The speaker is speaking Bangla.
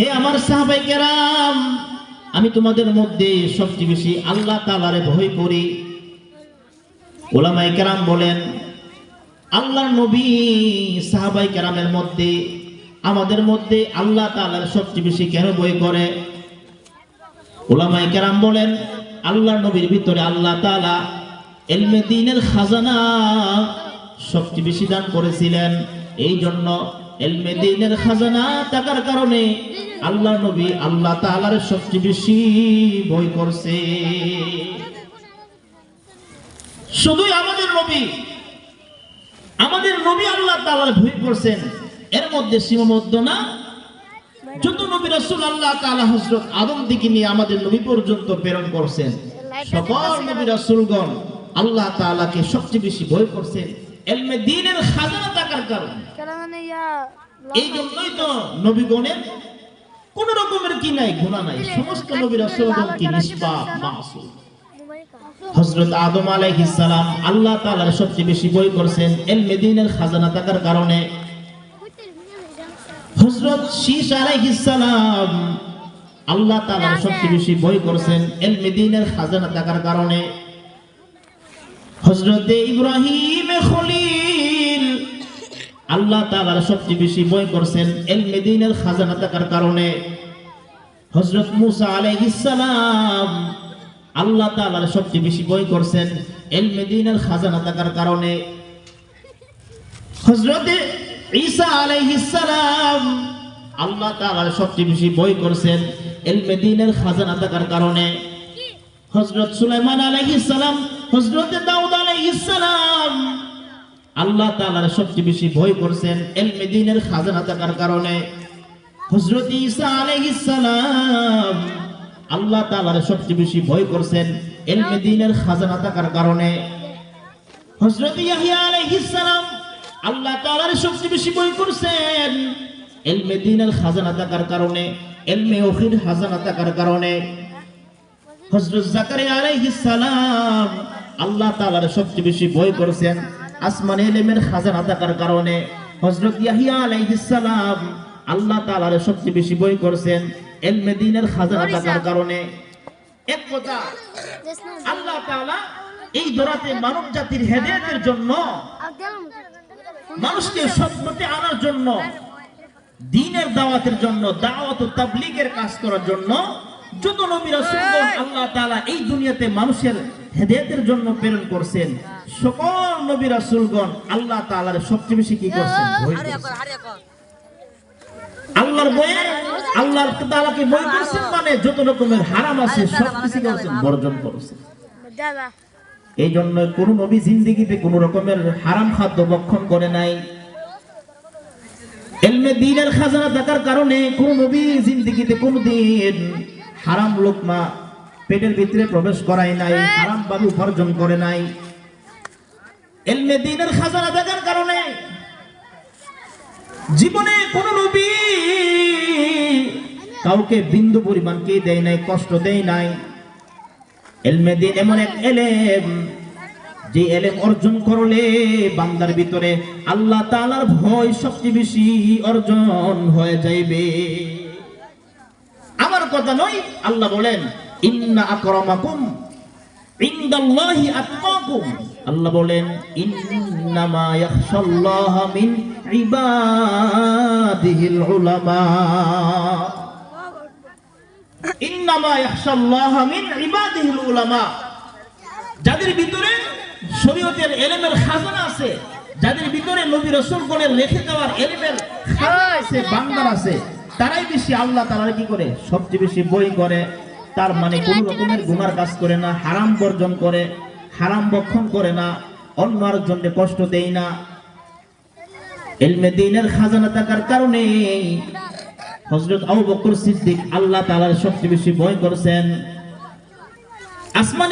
হে আমার সাহাবাই কেরাম, আমি তোমাদের মধ্যে সবচেয়ে বেশি আল্লাহ তালারে ভয় করি। ওলামাই কেরাম বলেন আল্লাহ নবী সাহাবাই কেরামের মধ্যে, আমাদের মধ্যে আল্লাহ তালার সবচেয়ে বেশি কেন ভয় করে? ওলামাই কেরাম বলেন আল্লাহ নবীর ভিতরে আল্লাহ তালা এলমে দিনের খাজানা সবচেয়ে বেশি দান করেছিলেন। এই জন্য এলমে দিনের খাজানা থাকার কারণে আল্লাহ নবী আল্লাহ তালার সবচেয়ে বেশি ভয় করছে। শুধুই আমাদের নবী আমাদের নবী আল্লাহ তাআলার ভয় করছেন। এর মধ্যে সীমাবদ্ধ না? যত নবী রাসূল আল্লাহ তাআলা হযরত আদম থেকে নিয়ে আমাদের নবী পর্যন্ত প্রেরণ করছেন সকল নবী রাসূলগণ আল্লাহ তাআলাকে সবচেয়ে বেশি ভয় করছেন। এলমে দ্বীনের খাজানা থাকার কারণে। এই জন্যই তো নবীগণের কি নাই গুনাহ নাই। সমস্ত নবী রাসূলগণ কি নিষ্পাপ মাসুম। হযরত আদম আলাইহিস সালাম আল্লাহ তাআলার সবচেয়ে বেশি ভয় করছেন এলমে দ্বীনের খাজানা থাকার কারণে। হযরত শীশ আলাইহিস সালাম আল্লাহ তাআলার সবচেয়ে বেশি ভয় করছেন এলমে দ্বীনের খাজানা থাকার কারণে। হযরত ইব্রাহিম খলিল আল্লাহ তাআলার সবচেয়ে বেশি ভয় করছেন এলমে দ্বীনের খাজানা থাকার কারণে। হযরত মুসা আলাইহিস সালাম আল্লাহ তাআলার সবচেয়ে বেশি ভয় করছেন এলমে দ্বীনের খাজানা থাকার কারণে। হযরত ঈসা আলাইহিস সালাম আল্লাহ তাআলার সবচেয়ে বেশি ভয় করছেন এলমে দ্বীনের খাজানা থাকার কারণে। হযরত সুলাইমান আলাইহিস সালাম, হযরত দাউদ আলাইহিস সালাম আল্লাহ তাআলার সবচেয়ে বেশি ভয় করছেন এলমে দ্বীনের খাজানা থাকার কারণে। হযরত ঈসা আলাইহিস সালাম আল্লাহ তাআলার সবচেয়ে বেশি ভয় করছেন এলমে দ্বীনের খাজানা থাকার কারণে। হযরত ইয়াহইয়া আলাইহিস সালাম আল্লাহ তাআলার সবচেয়ে বেশি ভয় করছেন এলমে দ্বীনের খাজানা থাকার কারণে, এলমে ওহির খাজানা থাকার কারণে। হযরত জাকারিয়া আলাইহিস সালাম আল্লাহ তাআলার সবচেয়ে বেশি ভয় করেছেন আসমানে ইলমের খাজানা থাকার কারণে। হযরত ইয়াহিয়া আলাইহিস সালাম আল্লাহ তাআলার সবচেয়ে বেশি ভয় করেছেন ইলমে দ্বীনের খাজানা থাকার কারণে। এক কথা আল্লাহ তাআলা এই দরাতে মানব জাতির হেদায়েতের জন্য মানুষকে সৎপথে আনার জন্য দিনের দাওয়াতের জন্য দাওয়াত ও তাবলীগের কাজ করার জন্য যত নবী রাসূলগণ আল্লাহ তাআলা এই দুনিয়াতে মানুষের হেদায়েতের জন্য প্রেরণ করছেন সকল নবী রাসূলগণ আল্লাহ তাআলার সবচেয়ে বেশি কি করছেন। আল্লাহর ভয়ে আল্লাহ তাআলাকে ভয় করছেন মানে যত রকমের হারাম আছে সব কিছু করছেন বর্জন করছেন। এই জন্য কোন নবী জিন্দিগিতে কোন রকমের হারাম খাদ্য ভক্ষণ করে নাই। এলমে দিনের খাজানা থাকার কারণে কোন নবী জিন্দিগিতে কোনদিন হারাম লোকমা পেটের ভিতরে প্রবেশ করায় নাই হারাম ভাবে উপার্জন করে নাই। এলমে দিনের খাজানা থাকার কারণে জীবনে কোন নবী কাউকে বিন্দু পরিমাণ কে দেয় নাই, কষ্ট দেয় নাই। এলমে দিন এমন এক এলেম, যে এলেম অর্জন করলে বান্দার ভিতরে আল্লাহ তাআলার ভয় সবচেয়ে বেশি অর্জন হয়ে যাইবে। আমার কথা নয়, আল্লাহ বলেন, ইন্না আকরামাকুম ইনদাল্লাহি আতকাকুম। আল্লাহ বলেন, ইন্নামা ইয়াখশাল্লাহ মিন ইবাদিহিল উলামা ইন্নামা ইয়াখশাল্লাহ মিন ইবাদিহিল উলামা যাদের ভিতরে শরীয়তের এলেমের খাজানা আছে, যাদের ভিতরে নবী রাসূলগণের রেখে যাওয়ার এলেমের খাজানা আছে, বান্দার আছে, তারাই বেশি আল্লাহ তাআলা কি করে? সবচেয়ে বেশি বই করে, তার মানে কোন রকমের গুনার কাজ করে না, হারাম বর্জন করে, হারাম বক্ষণ করে না, অন্য জন্য কষ্ট দেয় না। এলমে দিনের খাজানা থাকার কারণে হযরত আবু বকর সিদ্দিক আল্লাহ তালার সবচেয়ে বেশি ভয় করছেন। আসমানে